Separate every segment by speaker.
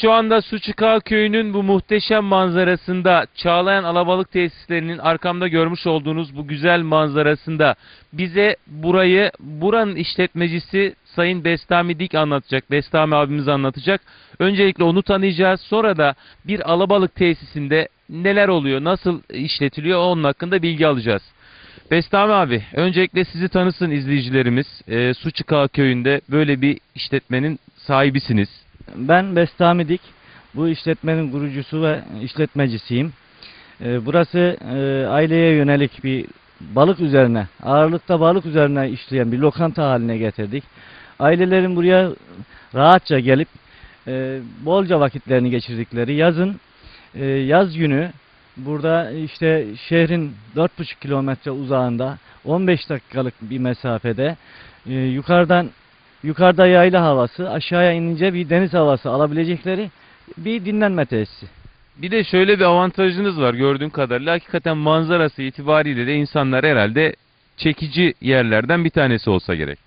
Speaker 1: şu anda Suçukağı köyünün bu muhteşem manzarasında Çağlayan Alabalık tesislerinin arkamda görmüş olduğunuz bu güzel manzarasında bize burayı buranın işletmecisi Sayın Bestami Dik anlatacak. Bestami abimiz anlatacak. Öncelikle onu tanıyacağız. Sonra da bir alabalık tesisinde neler oluyor, nasıl işletiliyor onun hakkında bilgi alacağız. Bestami abi, öncelikle sizi tanısın izleyicilerimiz. E, Suçukağı köyünde böyle bir işletmenin sahibisiniz.
Speaker 2: Ben Bestami Dik. Bu işletmenin kurucusu ve işletmecisiyim. Ee, Burası e, aileye yönelik bir balık üzerine, ağırlıkta balık üzerine işleyen bir lokanta haline getirdik. Ailelerin buraya rahatça gelip e, bolca vakitlerini geçirdikleri yazın e, yaz günü burada işte şehrin 4,5 kilometre uzağında 15 dakikalık bir mesafede yukarıdan yukarıda yayla havası, aşağıya inince bir deniz havası alabilecekleri bir dinlenme tesisi.
Speaker 1: Bir de şöyle bir avantajınız var gördüğüm kadarıyla. Hakikaten manzarası itibariyle de insanlar herhalde çekici yerlerden bir tanesi olsa gerek.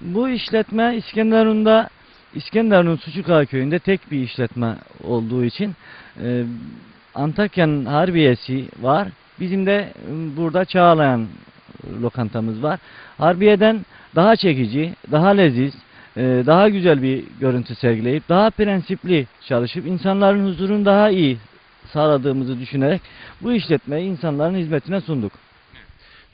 Speaker 2: Bu işletme İskenderun'da İskenderun Suçukağı köyünde tek bir işletme olduğu için e, Antakya'nın Harbiye'si var. Bizim de e, burada Çağlayan lokantamız var. Harbiye'den daha çekici, daha leziz, e, daha güzel bir görüntü sergileyip daha prensipli çalışıp insanların huzurunu daha iyi sağladığımızı düşünerek bu işletmeyi insanların hizmetine sunduk.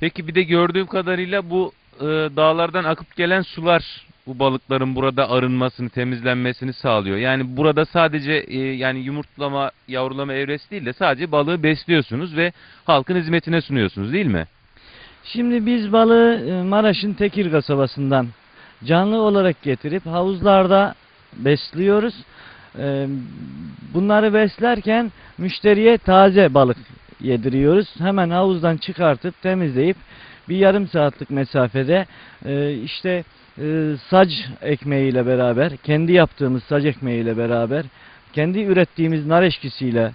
Speaker 1: Peki bir de gördüğüm kadarıyla bu e, dağlardan akıp gelen sular bu balıkların burada arınmasını, temizlenmesini sağlıyor. Yani burada sadece e, yani yumurtlama, yavrulama evresi değil de sadece balığı besliyorsunuz ve halkın hizmetine sunuyorsunuz değil mi?
Speaker 2: Şimdi biz balığı e, Maraş'ın Tekir kasabasından canlı olarak getirip havuzlarda besliyoruz. E, Bunları beslerken müşteriye taze balık yediriyoruz. Hemen havuzdan çıkartıp temizleyip bir yarım saatlik mesafede e, işte sac ekmeğiyle beraber, kendi yaptığımız sac ekmeğiyle beraber, kendi ürettiğimiz nar eşkisiyle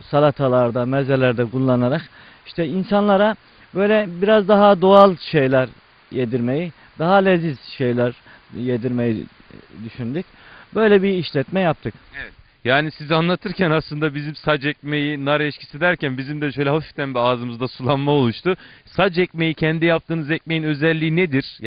Speaker 2: salatalarda, mezelerde kullanarak işte insanlara böyle biraz daha doğal şeyler yedirmeyi, daha leziz şeyler yedirmeyi düşündük. Böyle bir işletme yaptık.
Speaker 1: Yani siz anlatırken aslında bizim sac ekmeği, nar eşkisi derken bizim de şöyle hafiften bir ağzımızda sulanma oluştu. Sac ekmeği kendi yaptığınız ekmeğin özelliği nedir?